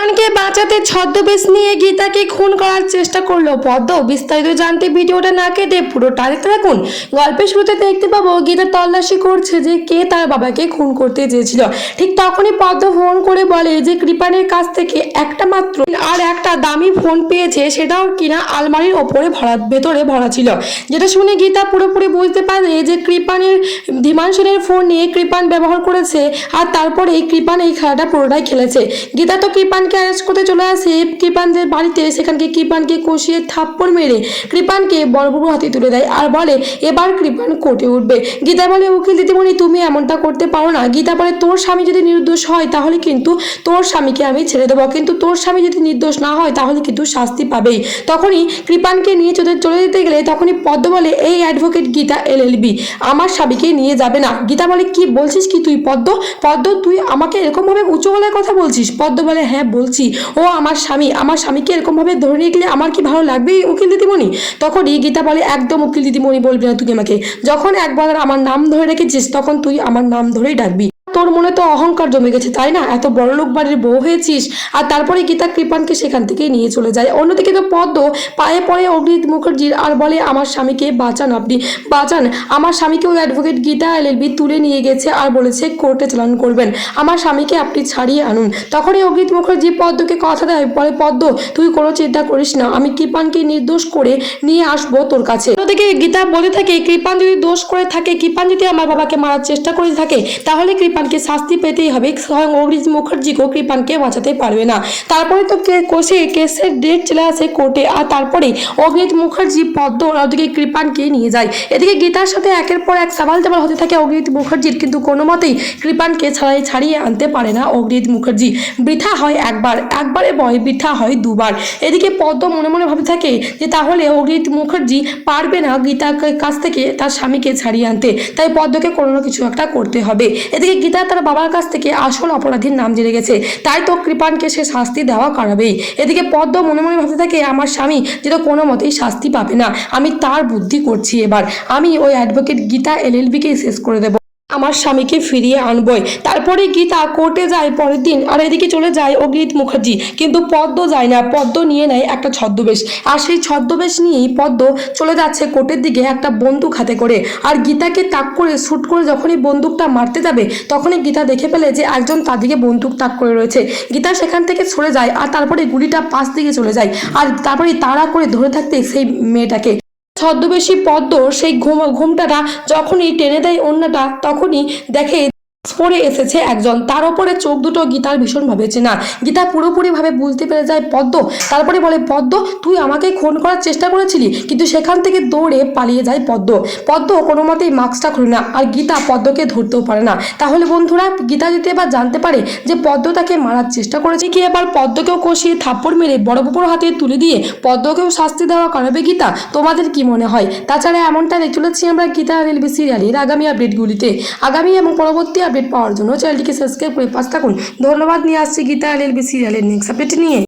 কৃপানকে বাঁচাতে ছদ্মবেশ নিয়ে গীতাকে খুন করার চেষ্টা করল পদ্ম। বিস্তারিত জানতে ভিডিওটা না কেটে পুরোটা দেখতে থাকুন গল্পের শুরুতে দেখতে পাবো, গীতা তল্লাশি করছে যে কে তার বাবাকে খুন করতে চেয়েছিল। ঠিক তখনই পদ্ম ফোন করে বলে যে, কৃপানের কাছ থেকে একটা মাত্র আর একটা দামি ফোন পেয়েছে, সেটাও কিনা আলমারির ওপরে ভরা, ভেতরে ভরা ছিল। যেটা শুনে গীতা পুরোপুরি বুঝতে পারে যে, কৃপানের, ধীমান সেনের ফোন নিয়ে কৃপান ব্যবহার করেছে আর তারপরে কৃপান এই খেলাটা পুরোটাই খেলেছে। গীতা তো কৃপানকে অ্যারেস্ট করতে চলে আসে। কৃপানদের বাড়িতে সেখানকে কৃপানকে কষিয়ে থাপ্পড় মেরে কৃপানকে বড়বাবু হাতে তুলে দেয় আর বলে, এবার কৃপান কোর্টে উঠবে। গীতা বলে, উকিল দিদিমণি, তুমি এমনটা করতে পারো না। গীতা বলে, তোর স্বামী যদি নির্দোষ হয়, তাহলে কিন্তু তোর স্বামীকে আমি ছেড়ে দেবো। কিন্তু তোর স্বামী যদি নির্দোষ না হয়, তাহলে কিন্তু শাস্তি পাবেই। তখনই কৃপানকে নিয়ে চলে চলে যেতে গেলে তখনই পদ্ম বলে, এই অ্যাডভোকেট গীতা এলএলবি আমার স্বামীকে নিয়ে যাবে না। গীতা বলে, কি বলছিস কি তুই পদ্ম? পদ্ম, তুই আমাকে এরকমভাবে উঁচু গলায় কথা বলছিস? পদ্ম বলে হ্যাঁ বলছি, ও আমার স্বামী, আমার স্বামীকে এরকমভাবে ধরে নিয়ে গেলে আমার কি ভালো লাগবে উকিল দিদিমণি? তখনই গীতা বলে, একদম উকিল দিদিমণি বলবি না তুই আমাকে। যখন একবার আমার নাম ধরে রেখেছিস, তখন তুই আমার নাম ধরেই ডাকবি। তোর মনে তো অহংকার জমে গেছে, তাই না? এত বড় লোক বাড়ির বউ হয়েছিস, আর তারপরে গীতা কৃপানকে সেখান থেকে নিয়ে চলে যায়। অন্যদিকে তো পদ্ম পায়ে পড়ে অগ্নিত মুখার্জির আর বলে, আমার স্বামীকে বাঁচান আপনি, বাঁচান। আমার স্বামীকে ওই অ্যাডভোকেট গীতা এলএলবি তুলে নিয়ে গেছে আর বলেছে, কোর্টে চালান করবেন। আমার স্বামীকে আপনি ছাড়িয়ে আনুন। তখনই অগ্নিত মুখার্জি পদ্মকে কথা দেয়, বলে, পদ্ম, তুই কোনো চিন্তা করিস না। আমি কৃপানকে নির্দোষ করে নিয়ে আসব তোর কাছে। অন্যদিকে গীতা বলে থাকে, কৃপান যদি দোষ করে থাকে, কৃপান যদি আমার বাবাকে মারার চেষ্টা করে থাকে, তাহলে কৃপানকে শাস্তি পেতেই হবে। স্বয়ং অগ্নিত মুখার্জিকেও কৃপানকে বাঁচাতে পারবে না। তারপরে তো কোষে কেসের ডেট চলে আসে কোর্টে, আর তারপরে অগ্নিত মুখার্জি পদ্ম ওদিকে কৃপানকে নিয়ে যায়। এদিকে গীতার সাথে একের পর এক সাবাল চাবাল হতে থাকে অগ্নিত মুখার্জির, কিন্তু কোনো মতেই কৃপানকে ছাড়াই ছাড়িয়ে আনতে পারে না অগ্নিত মুখার্জি। বৃথা হয় একবার, একবারে বয় বৃথা হয় দুবার। এদিকে পদ্ম মনে মনে ভাবে থাকে যে তাহলে অগ্নিত মুখার্জি পারবে না গীতার কাছ থেকে তার স্বামীকে ছাড়িয়ে আনতে। তাই পদ্মকে কোনো না কিছু একটা করতে হবে। এদিকে গীতা তার বাবার কাছ থেকে আসল অপরাধীর নাম জেনে গেছে। তাই তো কৃপানকে সে শাস্তি দেওয়া করাবেই এদিকে পদ্ম মনে মনে ভাবতে থাকে, আমার স্বামী যেন কোনো মতেই শাস্তি পাবে না। আমি তার বুদ্ধি করছি এবার। আমি ওই অ্যাডভোকেট গীতা এলএলবিকেই শেষ করে দেবো। আমার স্বামীকে ফিরিয়ে আনবই। তারপরে গীতা কোর্টে যায়, পরের দিন আর এদিকে চলে যায় অগ্নিত মুখার্জি। কিন্তু পদ্ম যায় না, পদ্ম নিয়ে নেয় একটা ছদ্মবেশ। আর সেই ছদ্মবেশ নিয়েই পদ্ম চলে যাচ্ছে কোর্টের দিকে একটা বন্দুক হাতে করে। আর গীতাকে তাক করে শ্যুট করে যখনই বন্দুকটা মারতে যাবে, তখনই গীতা দেখে ফেলে যে একজন তার দিকে বন্দুক তাক করে রয়েছে। গীতা সেখান থেকে সরে যায় আর তারপরে গুলিটা পাশ দিকে চলে যায়। আর তারপরে তাড়া করে ধরে থাকতে সেই মেয়েটাকে। ছদ্মবেশী পদ্ম সেই ঘুম ঘুমটাটা যখনই টেনে দেয় অন্যটা তখনই দেখে পরে এসেছে একজন। তার ওপরে চোখ দুটো গীতার ভীষণভাবে চেনা। গীতা পুরোপুরিভাবে বুঝতে পেরে যায় পদ্ম। তারপরে বলে, পদ্ম, তুই আমাকে খুন করার চেষ্টা করেছিলি, কিন্তু সেখান থেকে দৌড়ে পালিয়ে যায় পদ্ম। পদ্ম কোনো মতেই মাস্কটা খুলে না, আর গীতা পদ্মকে ধরতেও পারে না। তাহলে বন্ধুরা, গীতা যদি এবার জানতে পারে যে পদ্ম তাকে মারার চেষ্টা করেছে, কি এবার পদ্মকেও কষিয়ে থাপ্পড় মেরে বড় বড় হাতে তুলে দিয়ে পদ্মকেও শাস্তি দেওয়া করাবে গীতা? তোমাদের কি মনে হয়? তাছাড়া এমনটা দেখে চলেছি আমরা গীতা রেলবি সিরিয়ালের আগামী আপডেটগুলিতে। আগামী এবং পরবর্তী আপডেট পাওয়ার জন্য চ্যানেলটিকে সাবস্ক্রাইব করে পাশ থাকুন। ধন্যবাদ, নিয়ে আসছি গীতা রেলবি সিরিয়ালের নেক্সট আপডেট নিয়ে।